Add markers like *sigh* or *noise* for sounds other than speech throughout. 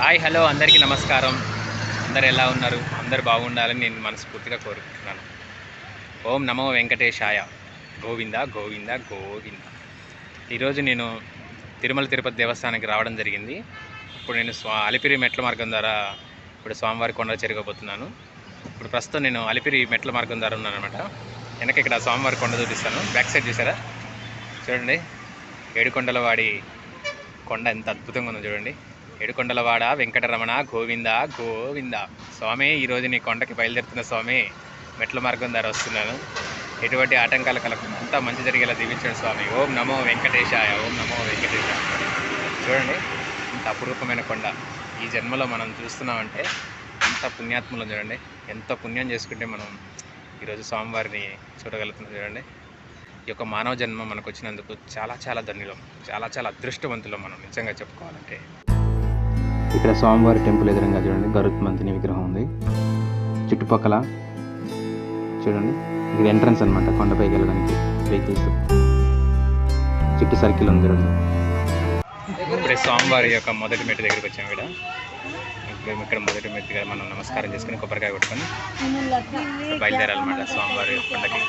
Hi hello అందరికీ నమస్కారం. అందరు ఎలా ఉన్నారు? అందరు బాగుండాలని నేను మనస్ఫూర్తిగా కోరుకుంటున్నాను. ఓం నమో వెంకటేశాయ. గోవింద గోవింద గోవింద. ఈరోజు నేను తిరుమల తిరుపతి దేవస్థానానికి రావడం జరిగింది. ఇప్పుడు నేను స్వా అలిపిరి మెట్ల మార్గం ద్వారా ఇప్పుడు స్వామివారి కొండ చేరుకోబోతున్నాను. ఇప్పుడు ప్రస్తుతం నేను అలిపిరి మెట్ల మార్గం ద్వారా ఉన్నాను అనమాట వెనక ఇక్కడ స్వామివారి కొండ చూపిస్తాను. బ్యాక్ సైడ్ చూసారా? చూడండి. ఏడుకొండలవాడి కొండ ఎంత అద్భుతంగా ఉందో చూడండి. ఏడుకొండలవాడ వెంకటరమణ గోవింద గోవింద. స్వామి ఈరోజు నీ కొండకి బయలుదేరుతున్న స్వామి మెట్ల మార్గం ద్వారా వస్తున్నాను. ఎటువంటి ఆటంకాలు కలగకుండా అంతా మంచి జరిగేలా దీవించాడు స్వామి. ఓం నమో వెంకటేశాయ ఓం నమో వెంకటేశాయ. చూడండి ఇంత అపురూపమైన కొండ. ఈ జన్మలో మనం చూస్తున్నామంటే ఎంత పుణ్యాత్మలు చూడండి ఎంత పుణ్యం చేసుకుంటే మనం ఈరోజు స్వామివారిని చూడగలుగుతున్నాం చూడండి. ఈ యొక్క మానవ జన్మ మనకు వచ్చినందుకు చాలా చాలా ధన్యులం. చాలా చాలా అదృష్టవంతులం మనం నిజంగా చెప్పుకోవాలంటే. ఇక్కడ స్వామివారి టెంపుల్ ఎదురుగా చూడండి గరుత్మంతుని విగ్రహం ఉంది. చుట్టుపక్కల చూడండి ఇది ఎంట్రన్స్ అనమాట కొండపైకి వెళ్ళడానికి వెహికల్స్. చుట్టూ సర్కిల్ ఉంది చూడండి. ఇప్పుడు స్వామివారి యొక్క మొదటి మెట్టు దగ్గరికి వచ్చాము ఇక్కడ. ఇక్కడ ఇక్కడ మొదటి దగ్గర మనం నమస్కారం చేసుకుని కొబ్బరికాయ కొట్టుకొని బయలుదేరాలన్నమాట స్వామివారి కొండకి.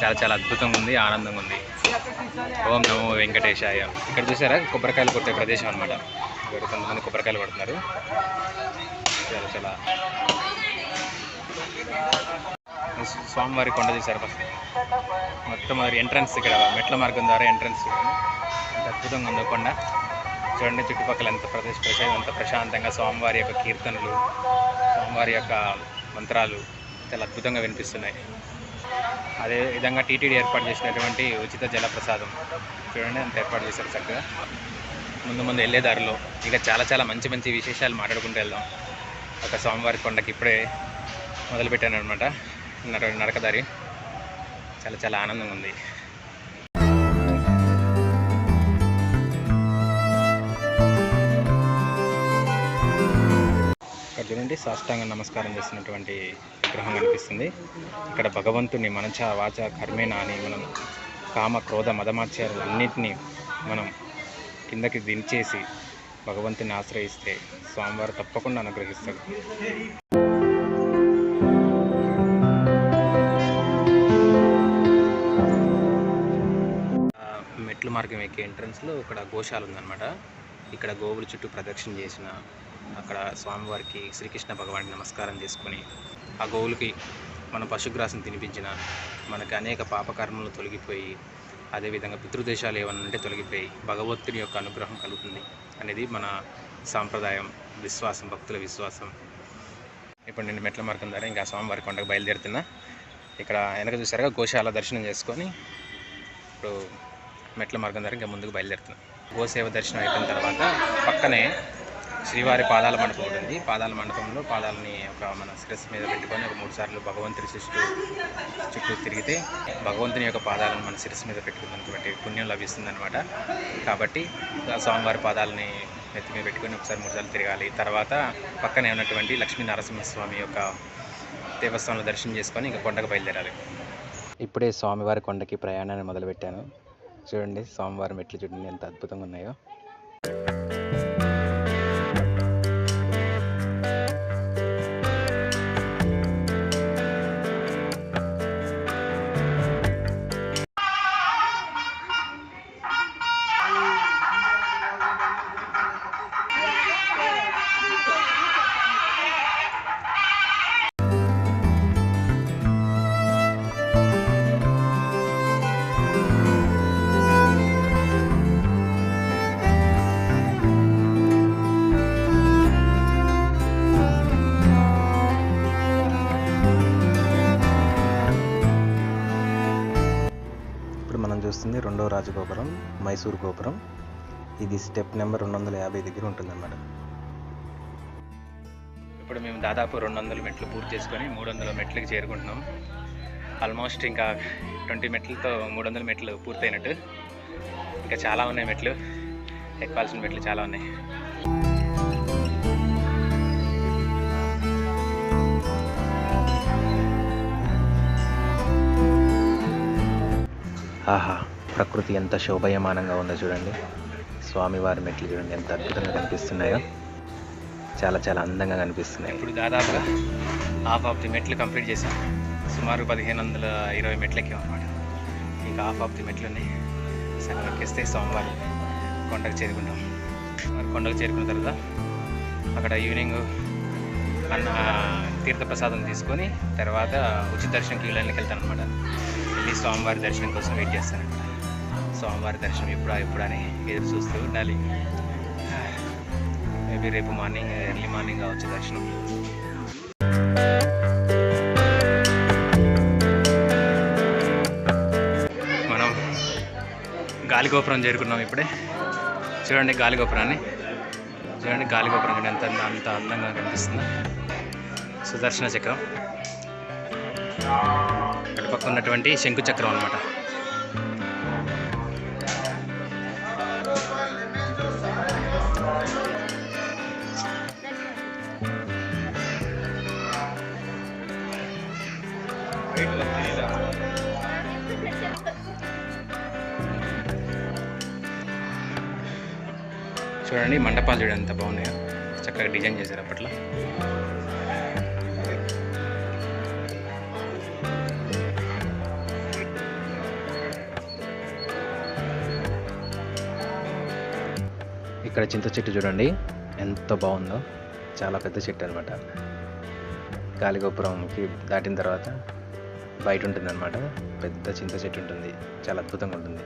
చాలా చాలా అద్భుతంగా ఉంది ఆనందంగా ఉంది. ఓం నమో వెంకటేశాయ. ఇక్కడ చూసారా? కొబ్బరికాయలు కొట్టే ప్రదేశం అనమాట ఇక్కడ కొంతమంది కొబ్బరికాయలు కొడుతున్నారు. చాలా చాలా. స్వామివారి కొండ చూసారు ఫస్ట్? మొట్టమొదటి ఎంట్రన్స్ ఇక్కడ మెట్ల మార్గం ద్వారా ఎంట్రన్స్ ఎంత అద్భుతంగా ఉందో కొండ. చూడండి చుట్టుపక్కల ఎంత ప్రదేశ ప్రదేశం ఎంత ప్రశాంతంగా స్వామివారి యొక్క కీర్తనలు స్వామివారి యొక్క మంత్రాలు చాలా అద్భుతంగా వినిపిస్తున్నాయి. అదే విధంగా టీటీడీ ఏర్పాటు చేసినటువంటి ఉచిత జలప్రసాదం చూడండి అంత ఏర్పాటు చేశారు చక్కగా. ముందు ముందు వెళ్ళే దారిలో ఇక చాలా చాలా మంచి మంచి విశేషాలు మాట్లాడుకుంటూ వెళ్దాం. ఒక స్వామివారి కొండకి ఇప్పుడే మొదలుపెట్టాను అనమాట నడకదారి చాలా చాలా ఆనందంగా ఉంది. చూడండి సాష్టాంగ నమస్కారం చేస్తున్నటువంటి విగ్రహం కనిపిస్తుంది. ఇక్కడ భగవంతుని మనచ వాచ కర్మేణ అని మనం కామ క్రోధ మదమాచారాలు అన్నింటినీ మనం కిందకి దించేసి భగవంతుని ఆశ్రయిస్తే స్వామివారు తప్పకుండా అనుగ్రహిస్తారు. మెట్లు మార్గం ఎక్కే ఎంట్రన్స్లో ఇక్కడ గోశాల ఉందన్నమాట. ఇక్కడ గోవుల చుట్టూ ప్రదక్షిణ చేసిన అక్కడ స్వామివారికి శ్రీకృష్ణ భగవానికి నమస్కారం చేసుకొని ఆ గోవులకి మన పశుగ్రాసం తినిపించిన మనకి అనేక పాపకర్మలు తొలగిపోయి అదేవిధంగా పితృదేశాలు ఏమన్నా ఉంటే తొలగిపోయి భగవంతుని యొక్క అనుగ్రహం కలుగుతుంది అనేది మన సాంప్రదాయం విశ్వాసం భక్తుల విశ్వాసం. ఇప్పుడు నేను మెట్ల మార్గం ద్వారా ఇంకా స్వామివారి కొండకు బయలుదేరుతున్నా. ఇక్కడ వెనక చూసారుగా గోశాల దర్శనం చేసుకొని ఇప్పుడు మెట్ల మార్గం ద్వారా ఇంకా ముందుకు బయలుదేరుతున్నాను గోసేవ దర్శనం అయిపోయిన తర్వాత పక్కనే శ్రీవారి పాదాల మండపం ఉంటుంది పాదాల మండపంలో పాదాలని ఒక మన శిరస్సు మీద పెట్టుకొని ఒక మూడు సార్లు భగవంతుడి చుట్టూ చుట్టూ తిరిగితే భగవంతుని యొక్క పాదాలను మన శిరస్సు మీద పెట్టుకున్నటువంటి పుణ్యం లభిస్తుంది అనమాట కాబట్టి స్వామివారి పాదాలని నెత్తి మీద పెట్టుకొని ఒకసారి మూడు సార్లు తిరగాలి. తర్వాత పక్కనే ఉన్నటువంటి లక్ష్మీ నరసింహస్వామి యొక్క దేవస్థానంలో దర్శనం చేసుకొని ఇంకా కొండకు బయలుదేరాలి. ఇప్పుడే స్వామివారి కొండకి ప్రయాణాన్ని మొదలుపెట్టాను. చూడండి స్వామివారి మెట్లు చూడండి ఎంత అద్భుతంగా ఉన్నాయో. రెండో రాజగోపురం మైసూర్ గోపురం. ఇది స్టెప్ నెంబర్ రెండు వందల యాభై దగ్గర ఉంటుందన్నమాట. ఇప్పుడు మేము దాదాపు రెండు వందల మెట్లు పూర్తి చేసుకొని మూడు వందల మెట్లకి చేరుకుంటున్నాం. ఆల్మోస్ట్ ఇంకా ట్వంటీ మెట్లతో మూడు వందల మెట్లు పూర్తయినట్టు. ఇంకా చాలా ఉన్నాయి మెట్లు. ఎక్కాల్సిన మెట్లు చాలా ఉన్నాయి. ఆహా. ప్రకృతి ఎంత శోభయమానంగా ఉందో చూడండి. స్వామివారి మెట్లు చూడండి ఎంత అద్భుతంగా కనిపిస్తున్నాయో. చాలా చాలా అందంగా కనిపిస్తున్నాయి. ఇప్పుడు దాదాపుగా హాఫ్ ఆఫ్ ది మెట్లు కంప్లీట్ చేసాం. సుమారు పదిహేను వందల ఇరవై మెట్లు అనమాట ఇంకా హాఫ్ ఆఫ్ ది మెట్లు ఉన్నాయి సగం ఎక్కిస్తే సోమవారం కొండకు చేరుకుంటాం. మరి కొండకు చేరుకున్న తర్వాత అక్కడ ఈవినింగ్ అన్న తీర్థప్రసాదం తీసుకొని తర్వాత ఉచిత దర్శనం క్యూ లైన్కి వెళ్తాను అనమాట వెళ్ళి స్వామివారి దర్శనం కోసం వెయిట్ చేస్తాను స్వామివారి దర్శనం ఎప్పుడా ఎప్పుడని ఎదురు చూస్తూ ఉండాలి. *sighs* మేబీ రేపు మార్నింగ్ ఎర్లీ మార్నింగ్ కావచ్చు దర్శనం. మనం గాలిగోపురం చేరుకున్నాం ఇప్పుడే. చూడండి గాలిగోపురాన్ని చూడండి గాలిగోపురం కానీ ఎంత అంత అందంగా కనిపిస్తుంది. సుదర్శన చక్రం. అటుపక్క ఉన్నటువంటి శంకు చక్రం అనమాట చూడండి మండపాలు చూడండి ఎంత బాగున్నాయో. చక్కగా డిజైన్ చేశారు అప్పట్లో. ఇక్కడ చింత చెట్టు చూడండి ఎంత బాగుందో. చాలా పెద్ద చెట్టు అనమాట గాలిగోపురంకి దాటిన తర్వాత బయట ఉంటుందన్నమాట. పెద్ద చింత చెట్టు ఉంటుంది. చాలా అద్భుతంగా ఉంటుంది.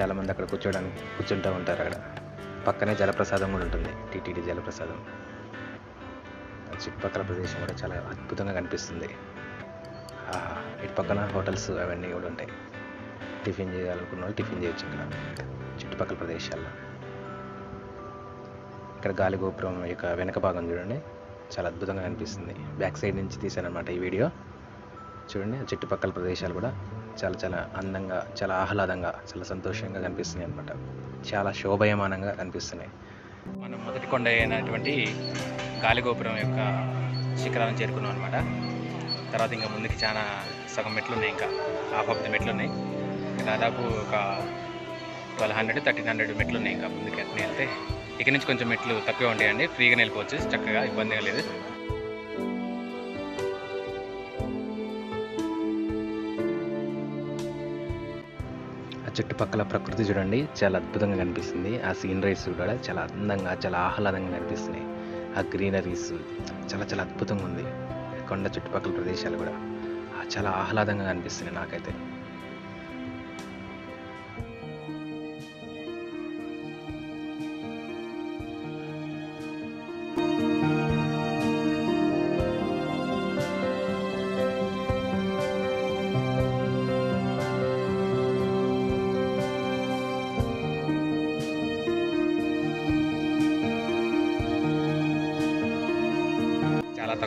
చాలామంది అక్కడ కూర్చోడానికి కూర్చుంటూ ఉంటారు అక్కడ. పక్కనే జలప్రసాదం కూడా ఉంటుంది. టీటీడీ జలప్రసాదం. చుట్టుపక్కల ప్రదేశం కూడా చాలా అద్భుతంగా కనిపిస్తుంది. ఇటు పక్కన హోటల్స్ అవన్నీ కూడా ఉంటాయి. టిఫిన్ చేయాలనుకున్న వాళ్ళు టిఫిన్ చేయొచ్చు ఇక్కడ. చుట్టుపక్కల ప్రదేశాల్లో. ఇక్కడ గాలి గోపురం యొక్క వెనక భాగం చూడండి. చాలా అద్భుతంగా కనిపిస్తుంది. బ్యాక్ సైడ్ నుంచి తీశానమాట ఈ వీడియో. చూడండి చుట్టుపక్కల ప్రదేశాలు కూడా. చాలా చాలా అందంగా చాలా ఆహ్లాదంగా చాలా సంతోషంగా కనిపిస్తున్నాయి అనమాట చాలా శోభయమానంగా కనిపిస్తున్నాయి. మనం మొదటి కొండ అయినటువంటి గాలిగోపురం యొక్క శిఖరాలను చేరుకున్నాం అనమాట తర్వాత ఇంకా ముందుకి చాలా సగం మెట్లు ఉన్నాయి ఇంకా హాఫ్ ఆఫ్ ది మెట్లు ఉన్నాయి దాదాపు ఒక ట్వెల్వ్ హండ్రెడ్ థర్టీన్ హండ్రెడ్ మెట్లు ఉన్నాయి ఇంకా ముందుకి. ఎక్కడ వెళ్తే ఇక్కడి నుంచి కొంచెం మెట్లు తక్కువ ఉంటాయండి. ఫ్రీగా వెళ్ళిపోవచ్చు. చక్కగా ఇబ్బందిగా లేదు. చుట్టుపక్కల ప్రకృతి చూడండి చాలా అద్భుతంగా కనిపిస్తుంది. ఆ సీనరీస్ కూడా చాలా అందంగా చాలా ఆహ్లాదంగా కనిపిస్తున్నాయి. ఆ గ్రీనరీస్ చాలా చాలా అద్భుతంగా ఉంది. కొండ చుట్టుపక్కల ప్రదేశాలు కూడా. చాలా ఆహ్లాదంగా కనిపిస్తున్నాయి నాకైతే.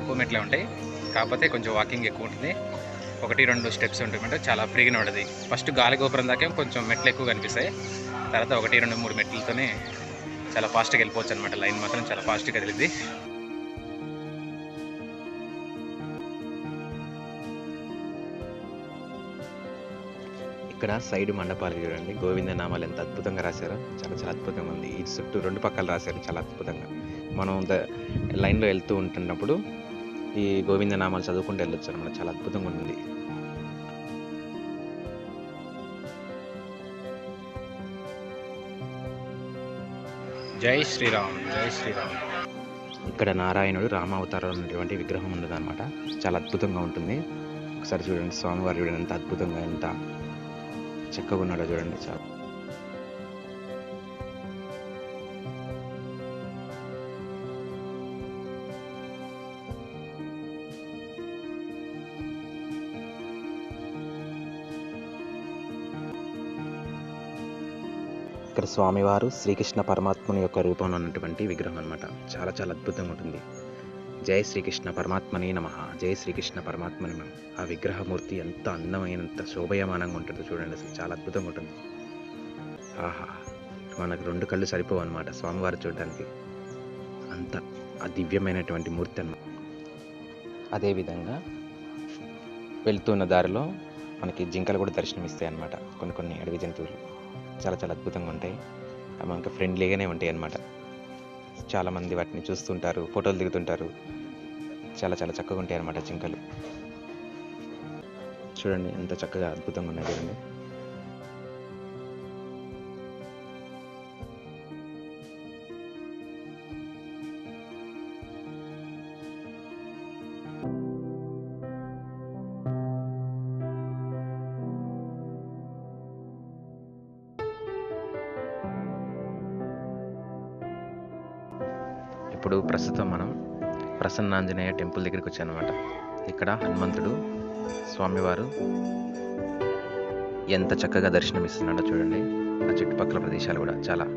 తక్కువ మెట్లే ఉంటాయి. కాకపోతే కొంచెం వాకింగ్ ఎక్కువ ఉంటుంది. ఒకటి రెండు స్టెప్స్ ఉంటాయి అంటే చాలా ఫ్రీగా ఉంటుంది ఫస్ట్ గాలి గోపురం దాకా కొంచెం మెట్లు ఎక్కువ కనిపిస్తాయి. తర్వాత ఒకటి రెండు మూడు మెట్లతోనే చాలా ఫాస్ట్గా వెళ్ళిపోవచ్చు అనమాట లైన్ మాత్రం చాలా ఫాస్ట్గా కదిలింది. ఇక్కడ సైడ్ మండపాలు చూడండి. గోవింద నామాలు ఎంత అద్భుతంగా రాశారో. చాలా చాలా అద్భుతంగా ఉంది ఈ చుట్టూ రెండు పక్కల రాశారు. చాలా అద్భుతంగా. మనం ద లైన్లో వెళ్తూ ఉంటున్నప్పుడు ఈ గోవింద నామాలు చదువుకుంటూ వెళ్ళొచ్చు అనమాట చాలా అద్భుతంగా ఉంటుంది. జై శ్రీరామ్ జై శ్రీరామ్. ఇక్కడ నారాయణుడు రామావతారం ఉన్నటువంటి విగ్రహం ఉన్నదన్నమాట. చాలా అద్భుతంగా ఉంటుంది. ఒకసారి చూడండి స్వామివారు చూడండి ఎంత అద్భుతంగా ఎంత చక్కగా ఉన్నాడో చూడండి. చాలా ఇక్కడ స్వామివారు శ్రీకృష్ణ పరమాత్మని యొక్క రూపంలో ఉన్నటువంటి విగ్రహం అనమాట చాలా చాలా అద్భుతంగా ఉంటుంది. జై శ్రీకృష్ణ పరమాత్మని నమ. జై శ్రీకృష్ణ పరమాత్మని నమ. ఆ విగ్రహమూర్తి ఎంత అందమైనంత శోభయమానంగా ఉంటుందో చూడండి అసలు. చాలా అద్భుతంగా ఉంటుంది. ఆహా మనకు రెండు కళ్ళు సరిపోవు అనమాట స్వామివారు చూడడానికి. అంత ఆ దివ్యమైనటువంటి మూర్తి అన్నమాట. అదేవిధంగా వెళ్తున్న దారిలో మనకి జింకలు కూడా దర్శనమిస్తాయి అన్నమాట కొన్ని కొన్ని అడవి జంతువులు. చాలా చాలా అద్భుతంగా ఉంటాయి. అవి మనకు ఫ్రెండ్లీగానే ఉంటాయి అన్నమాట చాలామంది వాటిని చూస్తుంటారు ఫోటోలు దిగుతుంటారు. చాలా చాలా చక్కగా ఉంటాయి అన్నమాట జింకలు. చూడండి ఎంత చక్కగా అద్భుతంగా ఉన్నాయి చూడండి. ఇప్పుడు ప్రస్తుతం మనం ప్రసన్నాంజనేయ టెంపుల్ దగ్గరికి వచ్చానమాట ఇక్కడ హనుమంతుడు స్వామివారు ఎంత చక్కగా దర్శనమిస్తున్నాడో చూడండి. ఆ చుట్టుపక్కల ప్రదేశాలు కూడా చాలా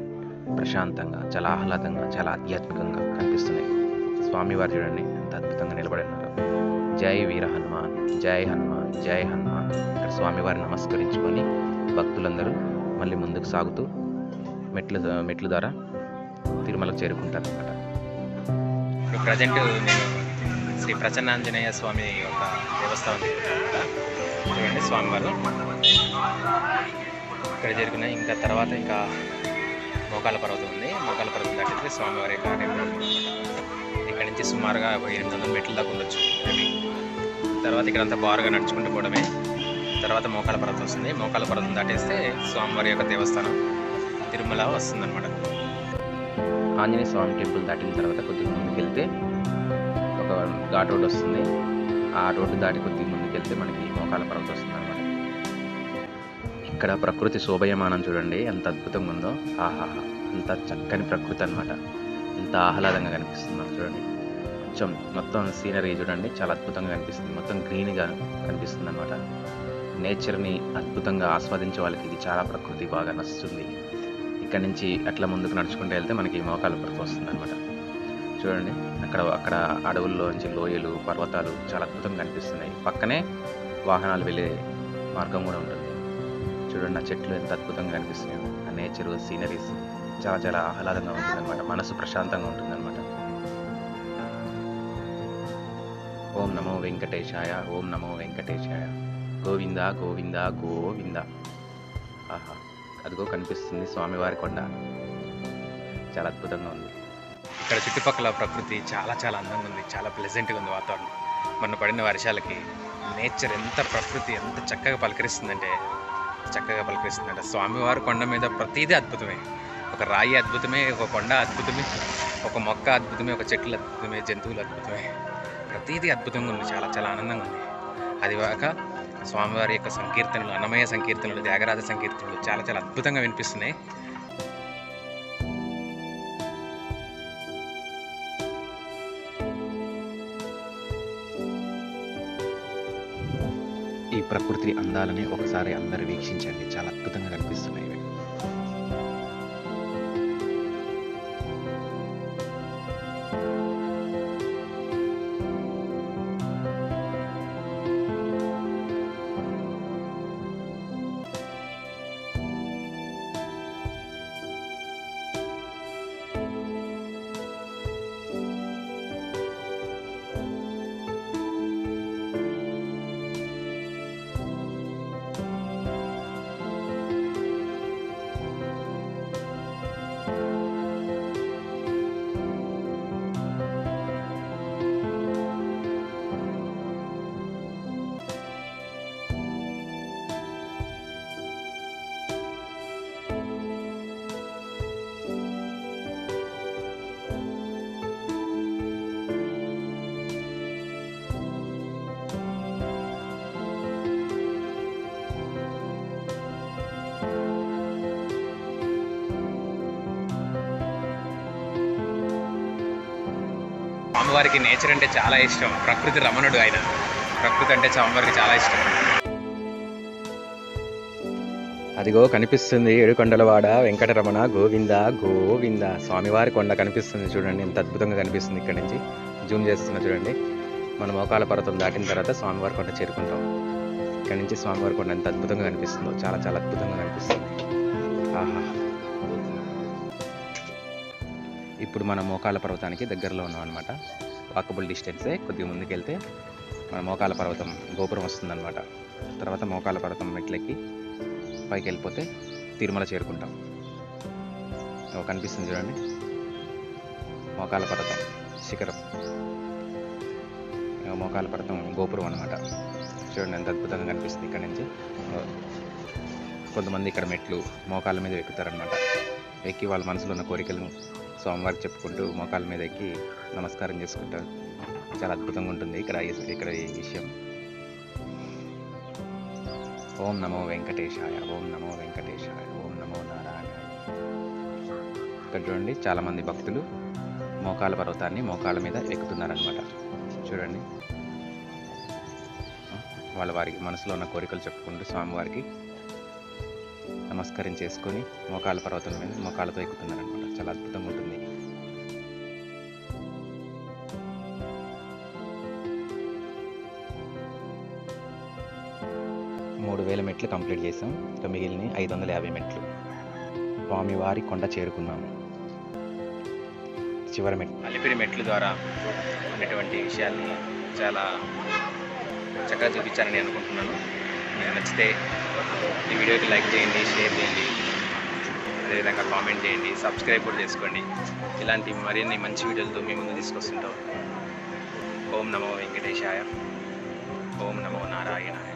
ప్రశాంతంగా చాలా ఆహ్లాదంగా చాలా ఆధ్యాత్మికంగా కనిపిస్తున్నాయి. స్వామివారు చూడండి ఎంత అద్భుతంగా నిలబడి ఉన్నారు. జై వీర హనుమాన్ జై హనుమాన్ జై హనుమాన్ ఇక్కడ స్వామివారిని నమస్కరించుకొని భక్తులందరూ మళ్ళీ ముందుకు సాగుతూ మెట్లు మెట్ల ద్వారా తిరుమలకు చేరుకుంటారు అనమాట ఇప్పుడు ప్రజెంట్ నేను శ్రీ ప్రసన్నాంజనేయ స్వామి యొక్క దేవస్థానం దగ్గర చూడండి స్వామివారు. ఇక్కడ జరిగిన ఇంకా తర్వాత ఇంకా మోకాల పర్వతం ఉంది. మోకాల పర్వతం దాటితే స్వామివారి యొక్క ఇక్కడ నుంచి సుమారుగా ఎనిమిది వందల మెట్లు దాకా ఉండొచ్చు. తర్వాత తర్వాత ఇక్కడంతా బారుగా నడుచుకుంటూ పోవడమే. తర్వాత మోకాల పర్వతం వస్తుంది. మోకాల పర్వతం దాటేస్తే స్వామివారి యొక్క దేవస్థానం తిరుమల వస్తుందన్నమాట. ఆంజనేయ స్వామి టెంపుల్ దాటిన తర్వాత కొద్దిగా ముందుకు వెళ్తే ఒక ఘాట్ రోడ్ వస్తుంది. ఆ రోడ్డు దాటి కొద్దిగా ముందుకు వెళ్తే మనకి మోకాల పర్వతం వస్తుంది అనమాట ఇక్కడ ప్రకృతి శోభయమానం చూడండి. ఎంత అద్భుతంగా ఉందో. ఆహాహా. అంత చక్కని ప్రకృతి అన్నమాట. ఎంత ఆహ్లాదంగా కనిపిస్తుందో చూడండి. కొంచెం మొత్తం సీనరీ చూడండి. చాలా అద్భుతంగా కనిపిస్తుంది. మొత్తం గ్రీన్గా కనిపిస్తుంది అనమాట నేచర్ని అద్భుతంగా ఆస్వాదించే వాళ్ళకి ఇది చాలా ప్రకృతి బాగా నచ్చుతుంది. ఇక్కడ నుంచి అట్లా ముందుకు నడుచుకుంటూ వెళ్తే మనకి మోకాలు పడుతూ వస్తుంది అనమాట చూడండి అక్కడ అక్కడ అడవుల్లో నుంచి లోయలు పర్వతాలు చాలా అద్భుతంగా కనిపిస్తున్నాయి. పక్కనే వాహనాలు వెళ్ళే మార్గం కూడా ఉంటుంది. చూడండి ఆ చెట్లు ఎంత అద్భుతంగా కనిపిస్తున్నాయి. ఆ నేచర్ సీనరీస్ చాలా చాలా ఆహ్లాదంగా ఉంటుంది అనమాట మనసు ప్రశాంతంగా ఉంటుంది అనమాట ఓం నమో వెంకటేశాయ ఓం నమో వెంకటేశాయ. గోవింద గోవింద గోవింద. ఆహా. అదిగో కనిపిస్తుంది స్వామివారి కొండ. చాలా అద్భుతంగా ఉంది. ఇక్కడ చుట్టుపక్కల ప్రకృతి చాలా చాలా అందంగా ఉంది చాలా ప్లెజెంట్గా ఉంది వాతావరణం. మొన్న పడిన వర్షాలకి నేచర్ ఎంత ప్రకృతి ఎంత చక్కగా పలకరిస్తుందంటే చక్కగా పలకరిస్తుందంటే. స్వామివారి కొండ మీద ప్రతిదీ అద్భుతమే. ఒక రాయి అద్భుతమే ఒక కొండ అద్భుతమే ఒక మొక్క అద్భుతమే ఒక చెట్లు అద్భుతమే జంతువులు అద్భుతమే. ప్రతిదీ అద్భుతంగా ఉంది చాలా చాలా ఆనందంగా ఉంది. అది కాక స్వామివారి యొక్క సంకీర్తనలు అన్నమయ్య సంకీర్తనలు త్యాగరాజ సంకీర్తనలు చాలా చాలా అద్భుతంగా వినిపిస్తున్నాయి. ఈ ప్రకృతి అందాలని ఒకసారి అందరు వీక్షించండి. చాలా అద్భుతంగా కనిపిస్తున్నాయి. వారికి స్వామివారికి నేచర్ అంటే చాలా ఇష్టం. ప్రకృతి రమణుడు ఆయన. ప్రకృతి అంటే స్వామివారికి చాలా ఇష్టం. అదిగో కనిపిస్తుంది ఏడుకొండలవాడ వెంకటరమణ గోవింద గోవింద. స్వామివారి కొండ కనిపిస్తుంది చూడండి. ఎంత అద్భుతంగా కనిపిస్తుంది ఇక్కడ నుంచి. జూమ్ చేస్తున్నా చూడండి. మన మోకాల పర్వతం దాటిన తర్వాత స్వామివారి కొండ చేరుకుంటాం. ఇక్కడ నుంచి స్వామివారి కొండ ఎంత అద్భుతంగా కనిపిస్తుందో చాలా చాలా అద్భుతంగా కనిపిస్తుంది. ఆహా. ఇప్పుడు మన మోకాల పర్వతానికి దగ్గరలో ఉన్నాం అనమాట వాకబుల్ డిస్టెన్సే కొద్దిగా ముందుకెళ్తే మన మోకాల పర్వతం గోపురం వస్తుందన్నమాట. తర్వాత మోకాల పర్వతం మెట్లెక్కి పైకి వెళ్ళిపోతే తిరుమల చేరుకుంటాం. ఓ కనిపిస్తుంది చూడండి. మోకాల పర్వతం శిఖరం. ఇక మోకాల పర్వతం గోపురం అనమాట చూడండి ఎంత అద్భుతంగా కనిపిస్తుంది ఇక్కడ నుంచి. కొంతమంది ఇక్కడ మెట్లు మోకాళ్ళ మీద ఎక్కుతారనమాట ఎక్కి వాళ్ళ మనసులో ఉన్న కోరికలను స్వామివారికి చెప్పుకుంటూ మోకాళ్ళ మీద ఎక్కి నమస్కారం చేసుకుంటారు చాలా అద్భుతంగా ఉంటుంది ఇక్కడ ఇక్కడ ఈ విషయం. ఓం నమో వెంకటేశాయ ఓం నమో వెంకటేశాయ ఓం నమో నారాయణ. ఇక్కడ చూడండి చాలామంది భక్తులు మోకాల పర్వతాన్ని మోకాళ్ళ మీద ఎక్కుతున్నారనమాట చూడండి. వాళ్ళ వారికి మనసులో ఉన్న కోరికలు చెప్పుకుంటూ స్వామివారికి నమస్కారం చేసుకొని మోకాళ్ళ పర్వతం మీద మోకాళ్ళతో ఎక్కుతున్నారనమాట చాలా అద్భుతంగా ఉంటుంది. మూడు వేల మెట్లు కంప్లీట్ చేసాం ఇంకా మిగిలిన ఐదు వందల యాభై మెట్లు. స్వామివారి కొండ చేరుకున్నాము చివరి మెట్లు అలిపిరి మెట్లు ద్వారా ఉన్నటువంటి విషయాల్ని చాలా చక్కగా చూపించానని అనుకుంటున్నాను. మీకు నచ్చితే ఈ వీడియోకి లైక్ చేయండి షేర్ చేయండి. అదేవిధంగా కామెంట్ చేయండి సబ్స్క్రైబ్ కూడా చేసుకోండి. ఇలాంటి మరిన్ని మంచి వీడియోలతో మీ ముందు తీసుకొస్తుంటాం. ఓం నమో వెంకటేశాయ. ఓం నమో నారాయణాయ.